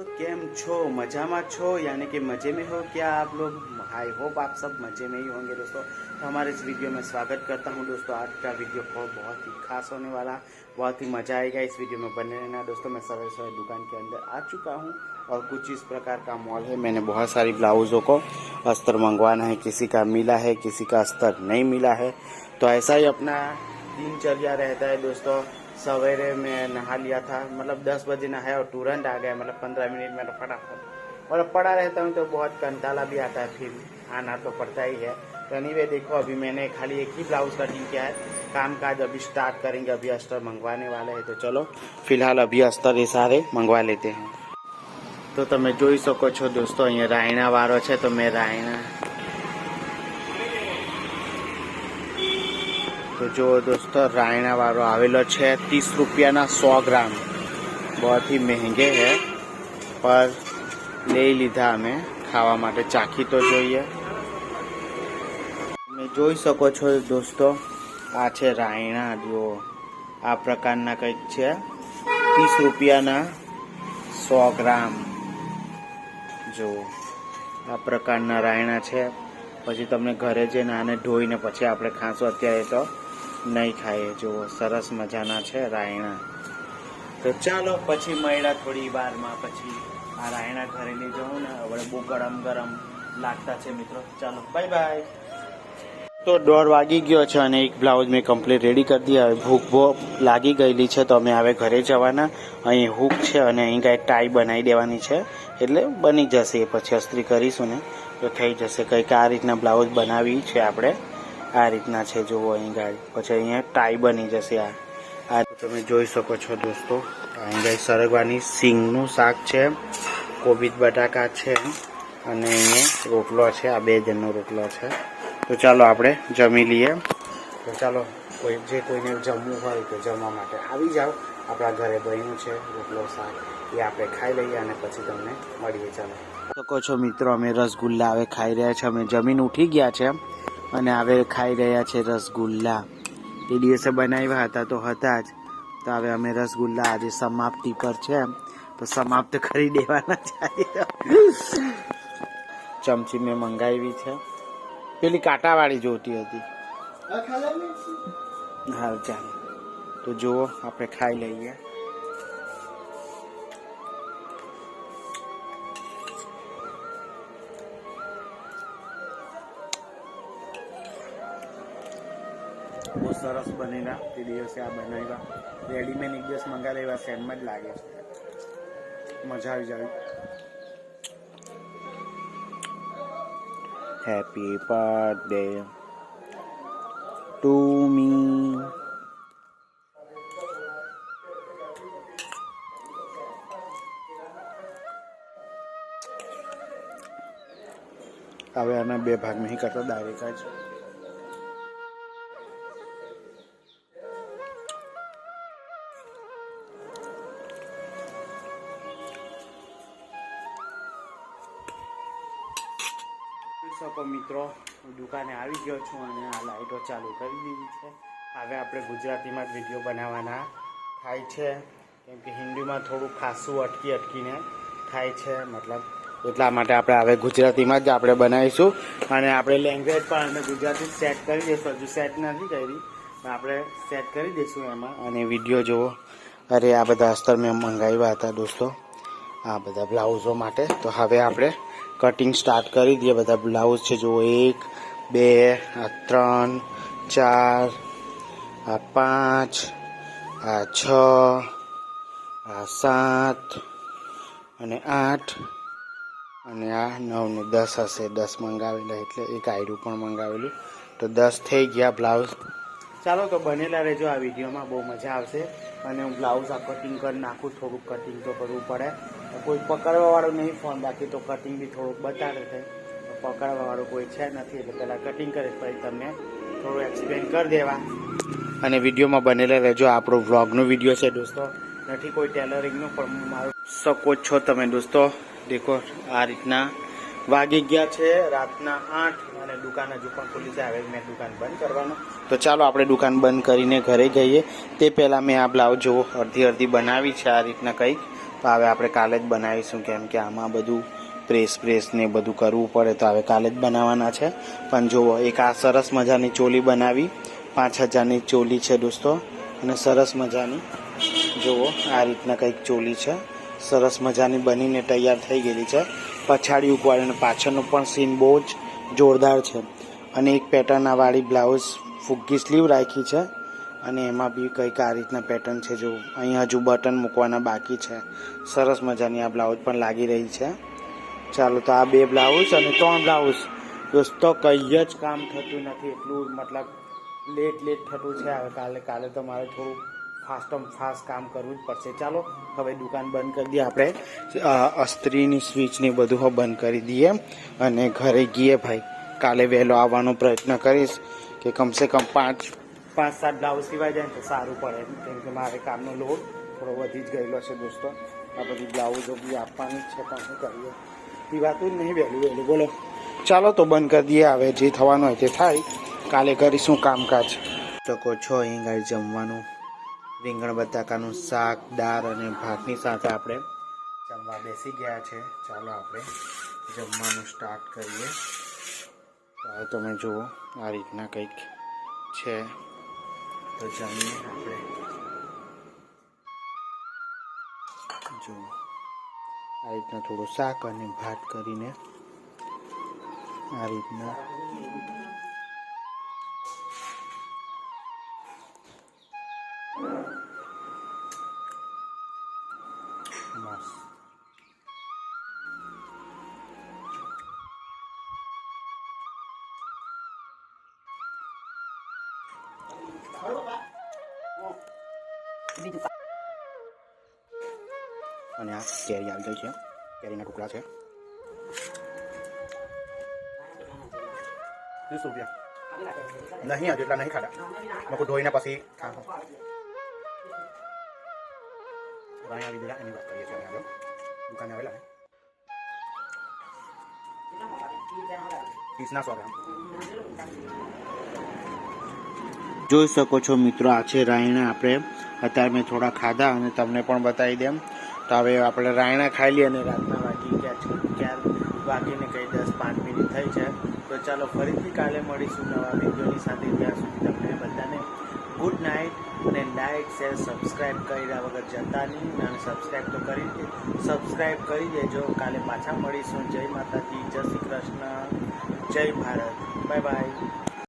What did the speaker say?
तो केम छो? मज़ा छो? यानी कि मज़े में हो क्या आप लोग? आई होप आप सब मज़े में ही होंगे दोस्तों। तो हमारे इस वीडियो में स्वागत करता हूँ दोस्तों। आज का वीडियो बहुत ही खास होने वाला। बहुत ही मज़ा आएगा इस वीडियो में बने रहना। दोस्तों, मैं सवेरे सवेरे दुकान के अंदर आ चुका हूँ और कुछ इस प्रकार का मॉल है। मैंने बहुत सारी ब्लाउज़ों को अस्तर मंगवाना है। किसी का मिला है, किसी का अस्तर नहीं मिला है। तो ऐसा ही अपना दिनचर्या रहता है दोस्तों। सवेरे में नहा लिया था मतलब दस बजे नहाया और तुरंत आ गया मतलब पंद्रह मिनट में तो फटाफट और पड़ा रहता हूँ तो बहुत कंटाला भी आता है फिर आना तो पड़ता ही है तो एनीवे देखो अभी मैंने खाली एक ही ब्लाउज कटिंग किया है काम काज अभी स्टार्ट करेंगे अभी अस्तर मंगवाने वाले हैं तो चलो फिलहाल अभी अस्तर ये सारे मंगवा लेते हैं તો તમે જોઈ શકો છો દોસ્તો અહીંયા રાયણા વાળો છે તો મેં રાયણા તો જો દોસ્તો રાયણા વાળો આવેલો છે ત્રીસ રૂપિયાના સો ગ્રામ बहुत ही महंगे है पर લઈ લીધા અમે ખાવા માટે ચાખી તો જોઈએ તમે જોઈ શકો છો દોસ્તો આ છે રાયણા જુઓ આ પ્રકારના કંઈક છે ત્રીસ રૂપિયાના સો ગ્રામ જો આ પ્રકારના રાયણા છે પછી તમને ઘરે જઈને આને ધોઈને પછી આપણે ખાંસું અત્યારે તો નહીં ખાઈએ જુઓ, સરસ મજાના છે રાયણા. તો ચાલો પછી મળ્યા થોડી વારમાં પછી આ રાયણા ઘરે લઈ જાઉં ને. હવે બહુ ગરમ ગરમ લાગતા છે મિત્રો. ચાલો બાય બાય તો દોઢ વાગી ગયો છે અને એક બ્લાઉઝ મેં કમ્પ્લીટ રેડી કરી દીધી. હવે ભૂખ બહુ લાગી ગયેલી છે તો અમે હવે ઘરે જવાના. અહીં હૂક છે અને અહીં કાંઈ ટાઈ બનાવી દેવાની છે. એટલે બની જશે એ પછી અસ્ત્રી કરીશું ને. તો થઈ જશે કંઈક આ રીતના બ્લાઉઝ બનાવી છે આપણે. આ રીતના છે, જુઓ અહીં ગાડી પછી અહીંયા ટાઈ બની જશે આ. આ તમે જોઈ શકો છો દોસ્તો, અહીં ગાય સરગવાની સિંગનું શાક છે, કોબીજ બટાકા છે, અને અહીંયા રોટલો છે, આ બે જણનો રોટલો છે. તો ચાલો આપણે જમી લઈએ. તો ચાલો, કોઈ જે કોઈને જમવું હોય તો જમવા માટે આવી જાઓ. આપણા ઘરે બન્યું છે રોટલો, શાક. એ આપણે ખાઈ લઈએ અને પછી તમને મળીએ. ચાલો. શકો છો મિત્રો, અમે રસગુલ્લા હવે ખાઈ રહ્યા છે. અમે જમીન ઉઠી ગયા છે. અને હવે ખાઈ રહ્યા છે રસગુલ્લા. એ દિવસે બનાવ્યા હતા તો હતા જ. તો હવે અમે રસગુલ્લા આજે સમાપ્તિ પર છે તો સમાપ્ત કરી દેવાના છે. ચમચી મેં મંગાવી છે. પેલી કાંટાવાળી જોતી હતી. હાલ ચાલો. તો જુઓ આપણે ખાઈ લઈએ. સરસ બનેલા તે દિવસે આ બનાવ્યા. રેડીમેડ એક દિવસ મંગાવેલા સેમ જ લાગે મજા આવી જાય. હેપી બર્થડે ટુ મી હવે આના બે ભાગ નહીં કરતા ડાયરેક્ટ જ. શકો મિત્રો, હું દુકાને આવી ગયો છું અને આ લાઇટો ચાલુ કરી દીધી છે. હવે આપણે ગુજરાતીમાં જ વીડિયો બનાવવાના થાય છે. કેમ કે હિન્દીમાં થોડું ખાસું અટકી અટકીને થાય છે, મતલબ એટલા માટે આપણે હવે ગુજરાતીમાં જ આપણે બનાવીશું. અને આપણે લેંગ્વેજ પણ અમે ગુજરાતી સેટ કરી દઈશું. હજુ સેટ નથી કરી. પણ આપણે સેટ કરી દઈશું એમાં. અને વીડિયો જુઓ. અરે આ બધા અસ્તર મેં મંગાવ્યા હતા દોસ્તો. આ બધા બ્લાઉઝો માટે. તો હવે આપણે કટિંગ સ્ટાર્ટ કરી દઈએ. બધા બ્લાઉઝ છે, જુઓ, એક, બે, આ ત્રણ, ચાર, આ પાંચ, આ છ, આ સાત અને આઠ અને આ નવ ને દસ હશે. દસ મંગાવેલા એટલે એક આયરું પણ મંગાવેલું. તો દસ થઈ ગયા બ્લાઉઝ ચાલો તો બનેલા રહેજો આ વિડીયોમાં. બહુ મજા આવશે. અને હું બ્લાઉઝ આ કટિંગ કરી નાખું. થોડુંક કટિંગ તો કરવું પડે. કોઈ પકડવાવાળું નહીં ફોન બાકી તો કટિંગ બી થોડુંક બતાડે છે. પકડવાવાળું કોઈ છે નથી એટલે પહેલાં કટિંગ કરે પછી તમને થોડું એક્સપ્લેન કરી દેવા. અને વિડીયોમાં બનેલા રહેજો આપણો વ્લોગનો વીડિયો છે દોસ્તો. નથી કોઈ ટેલરિંગનું પણ હું મારું શકો છો તમે દોસ્તો. દેખો આ રીતના વાગી ગયા છે રાતના આઠ અને દુકાન હજુ પણ ખુલ્લી છે. હવે મેં દુકાન બંધ કરવાનું. તો ચાલો આપણે દુકાન બંધ કરીને ઘરે જઈએ. તે પહેલાં મેં આ બ્લાઉઝ જુઓ અડધી અડધી બનાવી છે આ રીતના કંઈક. તો હવે આપણે કાલે જ બનાવીશું કેમ કે આમાં બધું પ્રેસ પ્રેસ ને બધું કરવું પડે. તો હવે કાલે જ બનાવવાના છે. પણ જુઓ, એક આ સરસ મજાની ચોલી બનાવી. પાંચ હજારની ચોલી છે દોસ્તો. અને સરસ મજાની, જુઓ, આ રીતના કંઈક ચોલી છે. સરસ મજાની બનીને તૈયાર થઈ ગયેલી છે. પછાડી ઉકવાડી અને પાછળનું પણ સીન બહુ જ જોરદાર છે. અને એક પેટર્ન આ બ્લાઉઝ ફુગ્ગી સ્લીવ રાખી છે. અને એમાં બી કંઈક આ રીતના પેટર્ન છે જો અહીં હજુ બટન મૂકવાના બાકી છે. સરસ મજાની આ બ્લાઉઝ પણ લાગી રહી છે. ચાલો તો આ બે બ્લાઉઝ અને ત્રણ બ્લાઉઝ દોસ્તો, કંઈ જ કામ થતું નથી. એટલું મતલબ લેટ લેટ થતું છે. હવે કાલે કાલે તો મારે થોડું ફાસ્ટમ ફાસ્ટ કામ કરવું જ પડશે. ચાલો, હવે દુકાન બંધ કરી દઈએ આપણે. અસ્ત્રીની સ્વિચને બધું બંધ કરી દઈએ. અને ઘરે ગઈએ ભાઈ. કાલે વહેલો આવવાનો પ્રયત્ન કરીશ કે કમસે કમ પાંચ પાંચ સાત બ્લાઉઝ સિવાય જાય ને તો સારું પડે. કેમ કે મારે કામનો લોડ થોડો વધી જ ગયેલો છે દોસ્તો. આ બધી બ્લાઉઝો બી આપવાની છે, પણ શું કરીએ. પીવાતું જ નહીં વહેલું વહેલું. બોલો. ચાલો તો બંધ કરી દઈએ. હવે જે થવાનું હોય તે થાય. કાલે કરીશું કામકાજ. શકો છો, અહીં જમવાનું. રીંગણ, બટાકાનું શાક, દાળ અને ભાતની સાથે આપણે જમવા બેસી ગયા છે. ચાલો આપણે જમવાનું સ્ટાર્ટ કરીએ. તો તમે જુઓ, આ રીતના કંઈક છે. તો જુઓ આ રીતના થોડું શાક અને ભાત કરીને આ રીતના અને આ કેરી આવી ગઈ છે. કેરીના ટુકડા છે. ત્રીસ રૂપિયા. નહીં હજુ એટલા નહીં ખાધા. લોકો ધોઈને પછી ખાધો રાણી આવી દીધા એની વાત કરીએ છીએ અમે દુકાને આવેલા ત્રીસના સો ગ્રામ. જોઈ શકો છો મિત્રો, આ છે રાયણા. આપણે અત્યારે મેં થોડા ખાધા અને તમને પણ બતાવી દેમ તો હવે આપણે રાયણા ખાઈ લઈએ અને રાતના વાગી ગયા છે. ક્યાર વાગીને કંઈ દસ પાંચ મિનિટ થઈ છે. તો ચાલો ફરીથી કાલે મળીશું નવા વિડીયોની સાથે. ત્યાં સુધી તમને બધાને ગુડ નાઇટ અને લાઇક શેર સબસ્ક્રાઈબ કર્યા વગર જતા નહીં. અને સબસ્ક્રાઈબ તો કરી દે સબસ્ક્રાઇબ કરી દેજો. કાલે પાછા મળીશું. જય માતાજી. જય શ્રી કૃષ્ણ. જય ભારત. Bye bye.